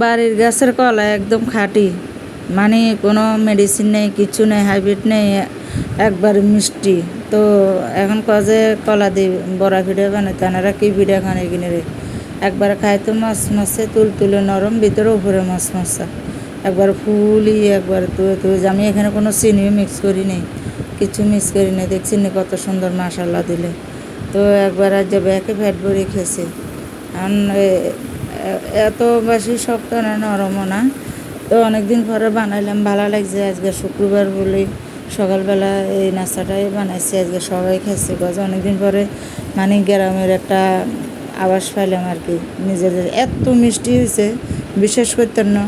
বাড়ির গাছের কলা একদম খাঁটি। মানে কোনো মেডিসিন নেই, কিছু নেই হাইব্রিড নেই, একবার মিষ্টি। তো এখন কজে কলা দিয়ে বড়া ভিডিও বানাইতে আনারা কি ভিডিও খানে কিনে রে? একবার খায় তো মাছ মাছে, তুল তুলে নরম, ভিতরে উপরে মাছ মাছা একবার ফুলি, একবার তুয়ে তুয়ে। আমি এখানে কোনো চিনিও মিক্স করি নেই, কিছু মিক্স করি নাই। দেখছি নি কত সুন্দর মশাল্লা দিলে। তো একবার আজ যাবে, একে ফ্যাট ভরে খেয়েছে। এখন এত বেশি শক্ত না, নরমও না। তো অনেকদিন পরে বানাইলাম, ভালো লাগছে। আজকে শুক্রবার বলে সকালবেলা এই নাস্তাটাই বানাইছি। আজকে সবাই খাইছে। গজ অনেকদিন পরে মানে গ্রামের একটা আবাস পাইলাম আর কি, নিজেদের। এত মিষ্টি হয়েছে, বিশেষ করতে না।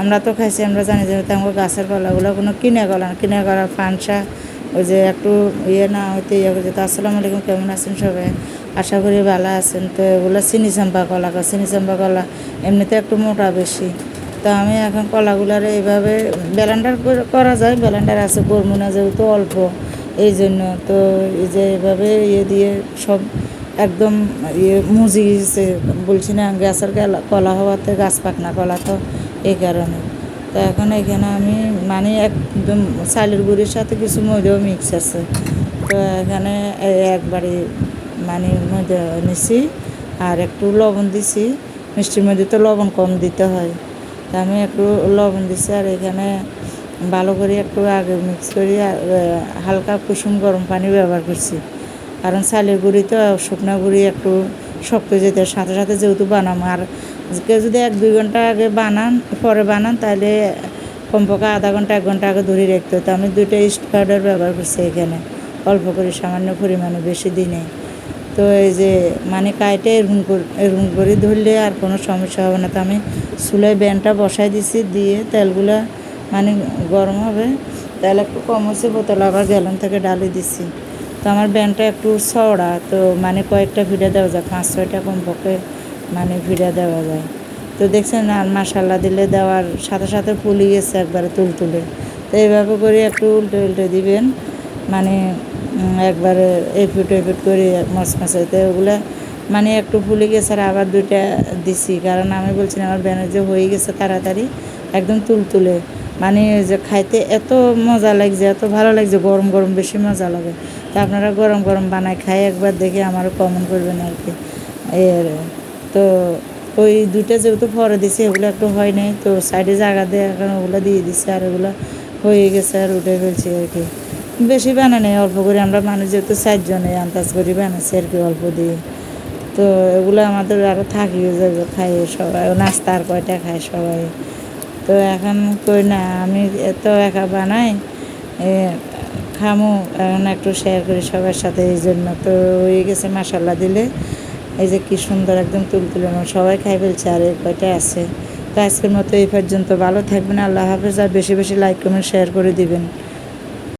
আমরা তো খাইছি, আমরা জানি যে আমার গাছের কলাগুলো কোনো কিনে না। কিনে কলা ফানসা ওই যে একটু ইয়ে না হইতে ইয়ে করছে তো আসসালামু আলাইকুম, কেমন আছেন সবাই? আশা করি ভালো আছেন। তো এগুলো চিনি চাম্পা কলা চিনি চাম্পা কলা এমনিতে একটু মোটা বেশি। তো আমি এখন কলাগুলার এইভাবে ব্যালেন্ডার করা যায় ব্যালেন্ডার আছে করব না যেহেতু অল্প, এই জন্য তো এই যে এভাবে ইয়ে দিয়ে সব একদম ইয়ে মুজি বলছি না গেলা- কলা হওয়াতে গাছ পাকনা কলা তো এই কারণে। তো এখন এখানে আমি মানে একদম চালের গুঁড়ির সাথে কিছু ময়দাও মিক্স আছে। তো এখানে একবারে মানে ময়দা নিছি আর একটু লবণ দিছি। মিষ্টির মধ্যে তো লবণ কম দিতে হয়। তা আমি একটু লবণ দিছি আর এখানে ভালো করে একটু আগে মিক্স করি হালকা কুসুম গরম পানি ব্যবহার করছি। কারণ চালের গুঁড়ি তো শুকনো গুঁড়ি একটু শক্ত যেতে সাথে সাথে যেহেতু বানাম, আর কেউ যদি এক দুই ঘণ্টা আগে বানান, পরে বানান, তাহলে কমপক্ষে আধা ঘণ্টা, এক ঘণ্টা আগে ধরে রাখতে হতো। আমি দুইটা ইস্ট পাউডার ব্যবহার করছি এখানে। অল্প করে, সামান্য পরিমাণে, বেশি দিনে। তো এই যে মানে কাইটে এরকম করে এরকম করে ধরলে আর কোনো সমস্যা হবে না। তো আমি চুলায় ব্যানটা বসাই দিছি, দিয়ে তেলগুলো মানে গরম হবে। তেল একটু কম হচ্ছে বোতল আবার গ্যালন থেকে ডালে দিছি। তো আমার ব্যানটা একটু চওড়া, তো মানে কয়েকটা ভিড়ে দেওয়া যায়, পাঁচ ছয়টা কমপক্ষে মানে ভিড়ে দেওয়া যায়। তো দেখছেন, আর মাসাল্লা দিলে দেওয়ার সাথে সাথে ফুলি গেছে একবারে তুল তুলে। তো এইভাবে করে একটু উল্টে উল্টে দিবেন মানে একবারে এফিট এফিট করে মচমচাইতে ওগুলো মানে একটু ফুলে গেছে আর আবার দুইটা দিছি, কারণ আমি বলছিলাম আমার ব্যানের যে হয়ে গেছে তাড়াতাড়ি একদম তুলতুলে মানে যে খাইতে এত মজা লাগছে, এত ভালো লাগছে, গরম গরম বেশি মজা লাগে। তা আপনারা গরম গরম বানায় খাই একবার দেখে আমারও কমন করবেন আর কি। এর, তো ওই দুইটা যেহেতু পরে দিছে, এগুলো একটু হয় নাই, তো সাইডে জায়গা দিয়ে এখন ওগুলো দিয়ে দিছে, আর এগুলো হয়ে গেছে আর উঠে ফেলছি আর কি। বেশি বানাই অল্প করে আমরা মানুষ যেহেতু চারজনে আন্দাজ করি বানাচ্ছি আর কি অল্প দিয়ে। তো এগুলো আমাদের আরও থাকিও যাবে খাই সবাই নাস্তা আর কয়টা খায় সবাই। তো এখন কই না, আমি এত একা বানাই খামু, এখন একটু শেয়ার করি সবার সাথে, এই জন্য তো হয়ে গেছে মশালা দিলে। এই যে কী সুন্দর একদম তুলতুলে সবাই খাই ফেলছে, আর এই কয়টা আছে। তো আজকের মতো এই পর্যন্ত, ভালো থাকবেন, আল্লাহ হাফেজ, আর বেশি বেশি লাইক কমেন্ট শেয়ার করে দিবেন।